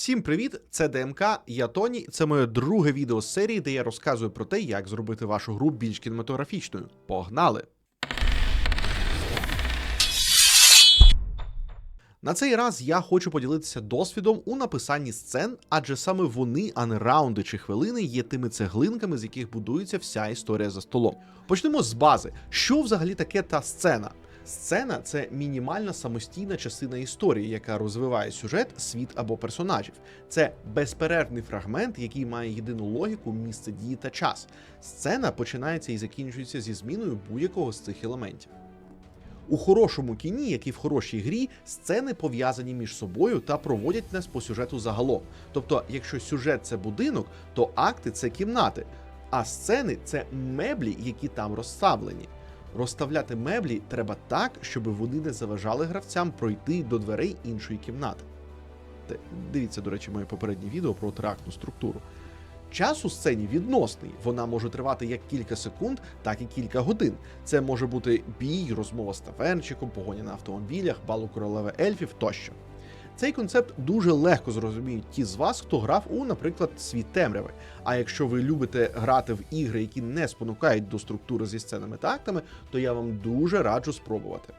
Всім привіт! Це ДМК, я Тоні. Це моє друге відео з серії, де я розказую про те, як зробити вашу гру більш кінематографічною. Погнали! На цей раз я хочу поділитися досвідом у написанні сцен, адже саме вони, а не раунди чи хвилини, є тими цеглинками, з яких будується вся історія за столом. Почнемо з бази. Що взагалі таке та сцена? Сцена це мінімальна самостійна частина історії, яка розвиває сюжет, світ або персонажів. Це безперервний фрагмент, який має єдину логіку, місце дії та час. Сцена починається і закінчується зі зміною будь-якого з цих елементів. У хорошому кіні, як і в хорошій грі, сцени пов'язані між собою та проводять нас по сюжету загалом. Тобто, якщо сюжет це будинок, то акти це кімнати, а сцени це меблі, які там розставлені. Розставляти меблі треба так, щоб вони не заважали гравцям пройти до дверей іншої кімнати. Дивіться, до речі, моє попереднє відео про терактну структуру. Час у сцені відносний, вона може тривати як кілька секунд, так і кілька годин. Це може бути бій, розмова з тавернчиком, погоня на автомобілях, бал у королеви ельфів тощо. Цей концепт дуже легко зрозуміють ті з вас, хто грав у, наприклад, світ темряви. А якщо ви любите грати в ігри, які не спонукають до структури зі сценами та актами, то я вам дуже раджу спробувати.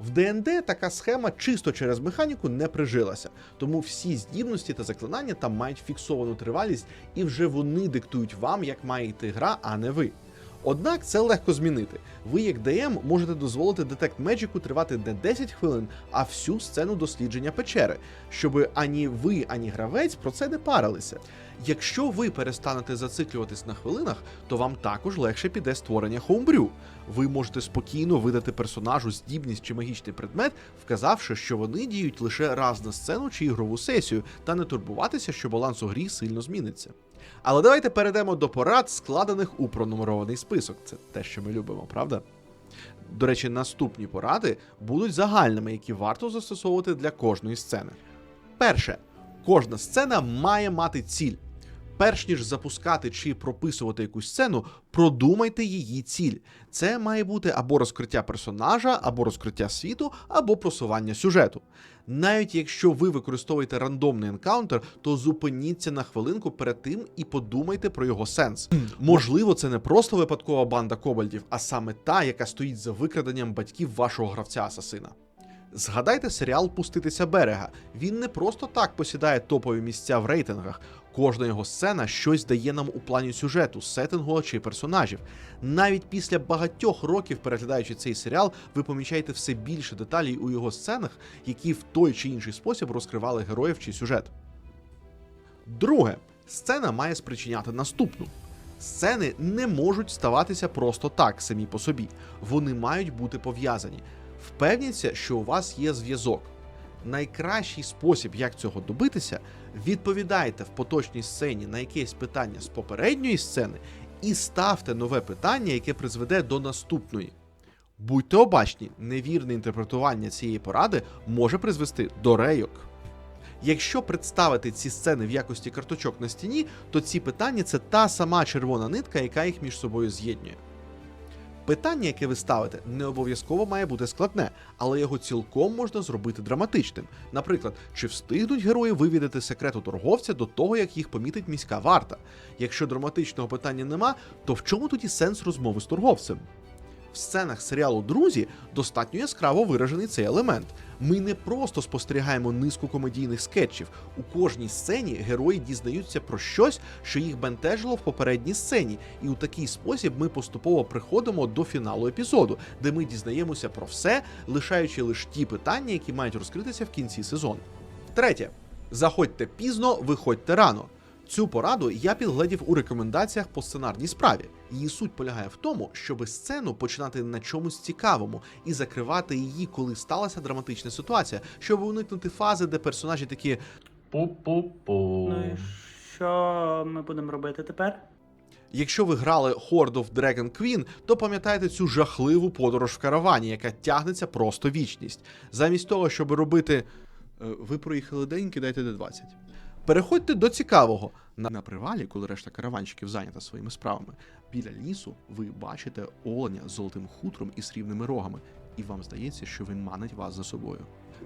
В ДНД така схема чисто через механіку не прижилася, тому всі здібності та заклинання там мають фіксовану тривалість, і вже вони диктують вам, як має йти гра, а не ви. Однак це легко змінити. Ви, як ДМ, можете дозволити детект Меджику тривати не 10 хвилин, а всю сцену дослідження печери, щоб ані ви, ані гравець про це не парилися. Якщо ви перестанете зациклюватись на хвилинах, то вам також легше піде створення хоумбрю. Ви можете спокійно видати персонажу здібність чи магічний предмет, вказавши, що вони діють лише раз на сцену чи ігрову сесію, та не турбуватися, що баланс у грі сильно зміниться. Але давайте перейдемо до порад, складених у пронумерований список. Це те, що ми любимо, правда? До речі, наступні поради будуть загальними, які варто застосовувати для кожної сцени. Перше, кожна сцена має мати ціль. Перш ніж запускати чи прописувати якусь сцену, продумайте її ціль. Це має бути або розкриття персонажа, або розкриття світу, або просування сюжету. Навіть якщо ви використовуєте рандомний енкаунтер, то зупиніться на хвилинку перед тим і подумайте про його сенс. Можливо, це не просто випадкова банда кобальдів, а саме та, яка стоїть за викраденням батьків вашого гравця-асасина. Згадайте серіал Пуститися берега. Він не просто так посідає топові місця в рейтингах. Кожна його сцена щось дає нам у плані сюжету, сеттингу чи персонажів. Навіть після багатьох років переглядаючи цей серіал, ви помічаєте все більше деталей у його сценах, які в той чи інший спосіб розкривали героїв чи сюжет. Друге, сцена має спричиняти наступну. Сцени не можуть ставатися просто так самі по собі. Вони мають бути пов'язані. Впевніться, що у вас є зв'язок. Найкращий спосіб, як цього добитися, відповідайте в поточній сцені на якесь питання з попередньої сцени і ставте нове питання, яке призведе до наступної. Будьте обачні, невірне інтерпретування цієї поради може призвести до рейок. Якщо представити ці сцени в якості карточок на стіні, то ці питання це та сама червона нитка, яка їх між собою з'єднує. Питання, яке ви ставите, не обов'язково має бути складне, але його цілком можна зробити драматичним. Наприклад, чи встигнуть герої вивідати секрету торговця до того, як їх помітить міська варта? Якщо драматичного питання нема, то в чому тоді сенс розмови з торговцем? В сценах серіалу Друзі достатньо яскраво виражений цей елемент. Ми не просто спостерігаємо низку комедійних скетчів. У кожній сцені герої дізнаються про щось, що їх бентежило в попередній сцені, і у такий спосіб ми поступово приходимо до фіналу епізоду, де ми дізнаємося про все, лишаючи лише ті питання, які мають розкритися в кінці сезону. Третє. Заходьте пізно, виходьте рано. Цю пораду я підгледів у рекомендаціях по сценарній справі. Її суть полягає в тому, щоб сцену починати на чомусь цікавому і закривати її, коли сталася драматична ситуація, щоб уникнути фази, де персонажі такі Пу-пу-пу. Ну і що ми будемо робити тепер? Якщо ви грали Horde of Dragon Queen, то пам'ятаєте цю жахливу подорож в каравані, яка тягнеться просто вічність. Замість того, щоб робити «Е, ви проїхали день, кидайте D20. Переходьте до цікавого. На, на привалі, коли решта караванщиків зайнята своїми справами, біля лісу ви бачите оленя з золотим хутром і срібними рогами. і вам здається, що він манить вас за собою.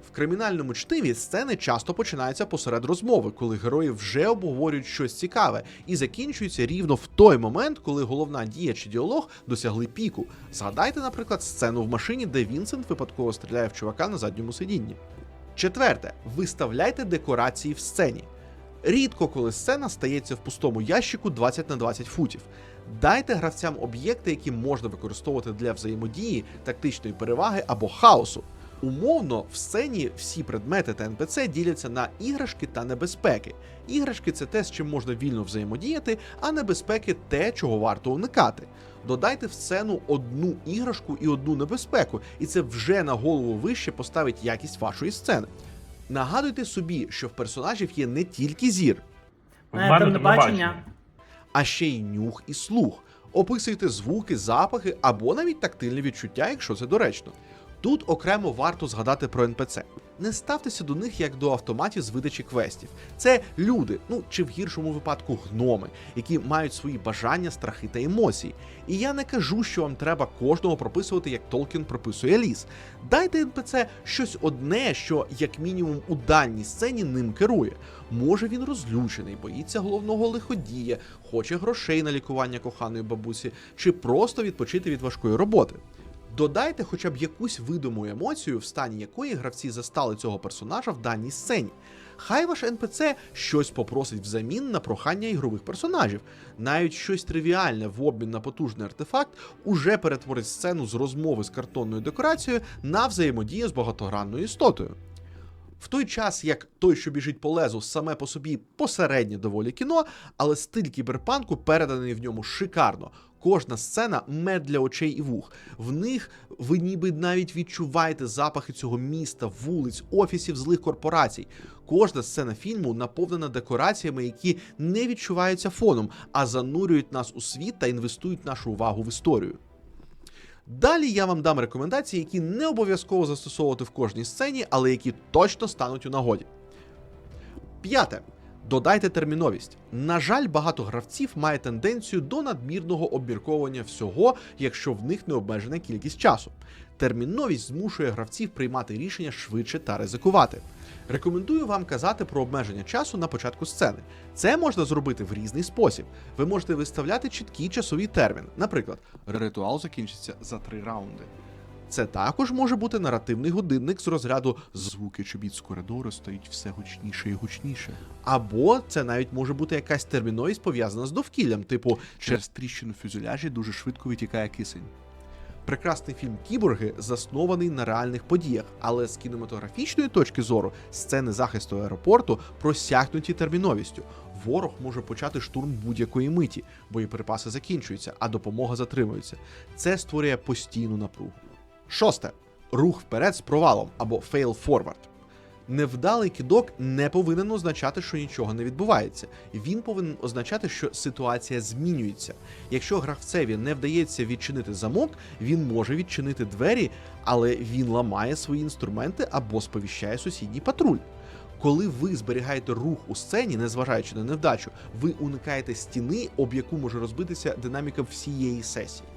В кримінальному чтиві сцени часто починаються посеред розмови, коли герої вже обговорюють щось цікаве, і закінчуються рівно в той момент, коли головна дія чи діалог досягли піку. Згадайте, наприклад, сцену в машині, де Вінсент випадково стріляє в чувака на задньому сидінні. Четверте, виставляйте декорації в сцені. Рідко коли сцена стається в пустому ящику 20 на 20 футів. Дайте гравцям об'єкти, які можна використовувати для взаємодії, тактичної переваги або хаосу. Умовно, в сцені всі предмети та НПЦ діляться на іграшки та небезпеки. Іграшки це те, з чим можна вільно взаємодіяти, а небезпеки те, чого варто уникати. Додайте в сцену одну іграшку і одну небезпеку, і це вже на голову вище поставить якість вашої сцени. Нагадуйте собі, що в персонажів є не тільки зір, В Е, мене там не бачення. а ще й нюх і слух. Описуйте звуки, запахи або навіть тактильні відчуття, якщо це доречно. Тут окремо варто згадати про НПЦ. Не ставтеся до них як до автоматів з видачі квестів. Це люди, ну чи в гіршому випадку гноми, які мають свої бажання, страхи та емоції. І я не кажу, що вам треба кожного прописувати, як Толкін прописує ліс. Дайте НПЦ щось одне, що як мінімум у даній сцені ним керує. Може він розлючений, боїться головного лиходія, хоче грошей на лікування коханої бабусі, чи просто відпочити від важкої роботи. Додайте хоча б якусь видиму емоцію, в стані якої гравці застали цього персонажа в даній сцені. Хай ваш НПЦ щось попросить взамін на прохання ігрових персонажів. Навіть щось тривіальне в обмін на потужний артефакт уже перетворить сцену з розмови з картонною декорацією на взаємодію з багатогранною істотою. В той час, як той, що біжить по лезу, саме по собі посереднє доволі кіно, але стиль кіберпанку переданий в ньому шикарно. Кожна сцена мед для очей і вух. В них ви ніби навіть відчуваєте запахи цього міста, вулиць, офісів злих корпорацій. Кожна сцена фільму наповнена декораціями, які не відчуваються фоном, а занурюють нас у світ та інвестують нашу увагу в історію. Далі я вам дам рекомендації, які не обов'язково застосовувати в кожній сцені, але які точно стануть у нагоді. П'яте. Додайте терміновість. На жаль, багато гравців має тенденцію до надмірного обмірковування всього, якщо в них не обмежена кількість часу. Терміновість змушує гравців приймати рішення швидше та ризикувати. Рекомендую вам казати про обмеження часу на початку сцени. Це можна зробити в різний спосіб. Ви можете виставляти чіткий часовий термін. Наприклад, ритуал закінчиться за три раунди. Це також може бути наративний годинник з розряду звуки чобіт з коридору стають все гучніше і гучніше. Або це навіть може бути якась терміновість пов'язана з довкіллям, типу через тріщину фюзеляжі дуже швидко витікає кисень. Прекрасний фільм Кіборги заснований на реальних подіях, але з кінематографічної точки зору сцени захисту аеропорту просякнуті терміновістю. Ворог може почати штурм будь-якої миті, боєприпаси закінчуються, а допомога затримується. Це створює постійну напругу. Шосте. Рух вперед з провалом або fail forward. Невдалий кидок не повинен означати, що нічого не відбувається. Він повинен означати, що ситуація змінюється. Якщо гравцеві не вдається відчинити замок, він може відчинити двері, але він ламає свої інструменти або сповіщає сусідній патруль. Коли ви зберігаєте рух у сцені, незважаючи на невдачу, ви уникаєте стіни, об яку може розбитися динаміка всієї сесії.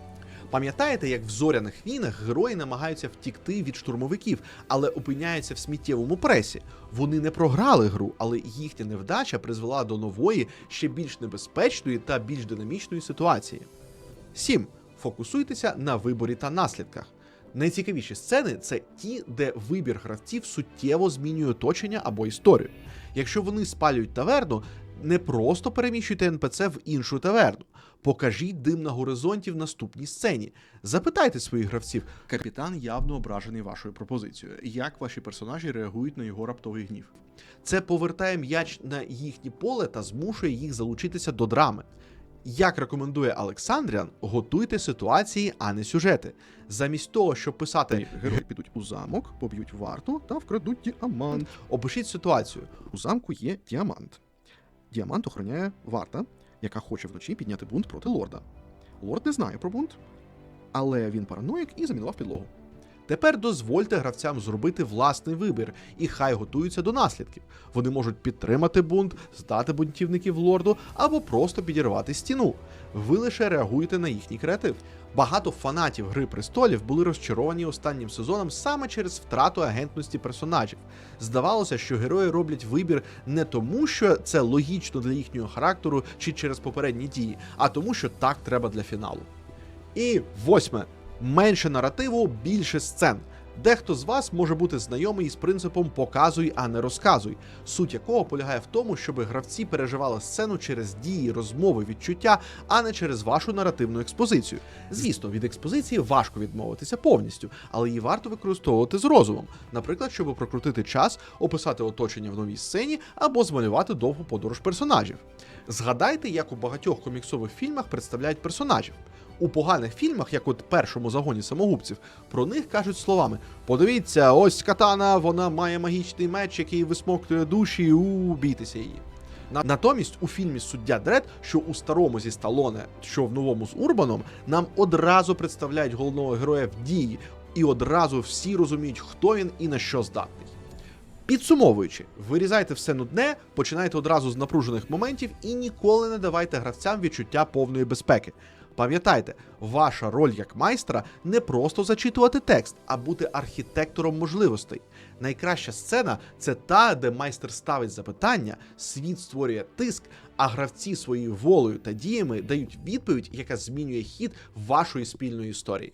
Пам'ятаєте, як в зоряних війнах герої намагаються втікти від штурмовиків, але опиняються в сміттєвому пресі. Вони не програли гру, але їхня невдача призвела до нової, ще більш небезпечної та більш динамічної ситуації. 7. Фокусуйтеся на виборі та наслідках. Найцікавіші сцени це ті, де вибір гравців суттєво змінює оточення або історію. Якщо вони спалюють таверну, не просто переміщуйте НПЦ в іншу таверну. Покажіть дим на горизонті в наступній сцені. Запитайте своїх гравців. Капітан явно ображений вашою пропозицією. Як ваші персонажі реагують на його раптовий гнів? Це повертає м'яч на їхнє поле та змушує їх залучитися до драми. Як рекомендує Олександріан, готуйте ситуації, а не сюжети. Замість того, щоб писати герої підуть у замок, поб'ють варту та вкрадуть діамант. Опишіть ситуацію. У замку є діамант. Діамант охороняє варта, яка хоче вночі підняти бунт проти лорда. Лорд не знає про бунт, але він параноїк і замінував підлогу. Тепер дозвольте гравцям зробити власний вибір, і хай готуються до наслідків. Вони можуть підтримати бунт, здати бунтівників лорду або просто підірвати стіну. Ви лише реагуєте на їхній креатив. Багато фанатів Гри престолів були розчаровані останнім сезоном саме через втрату агентності персонажів. Здавалося, що герої роблять вибір не тому, що це логічно для їхнього характеру чи через попередні дії, а тому, що так треба для фіналу. І восьме. Менше наративу, більше сцен. Дехто з вас може бути знайомий із принципом показуй, а не розказуй, суть якого полягає в тому, щоб гравці переживали сцену через дії, розмови, відчуття, а не через вашу наративну експозицію. Звісно, від експозиції важко відмовитися повністю, але її варто використовувати з розумом, наприклад, щоб прокрутити час, описати оточення в новій сцені або змалювати довгу подорож персонажів. Згадайте, як у багатьох коміксових фільмах представляють персонажів. У поганих фільмах, як от першому загоні самогубців, про них кажуть словами: подивіться, ось катана, вона має магічний меч, який висмоктує душі, у бійтеся її. Натомість у фільмі Суддя Дред, що у старому зі Сталоне, що в новому з Урбаном, нам одразу представляють головного героя в дії, і одразу всі розуміють, хто він і на що здатний. Підсумовуючи, вирізайте все нудне, починайте одразу з напружених моментів і ніколи не давайте гравцям відчуття повної безпеки. Пам'ятайте, ваша роль як майстра не просто зачитувати текст, а бути архітектором можливостей. Найкраща сцена це та, де майстер ставить запитання, світ створює тиск, а гравці своєю волею та діями дають відповідь, яка змінює хід вашої спільної історії.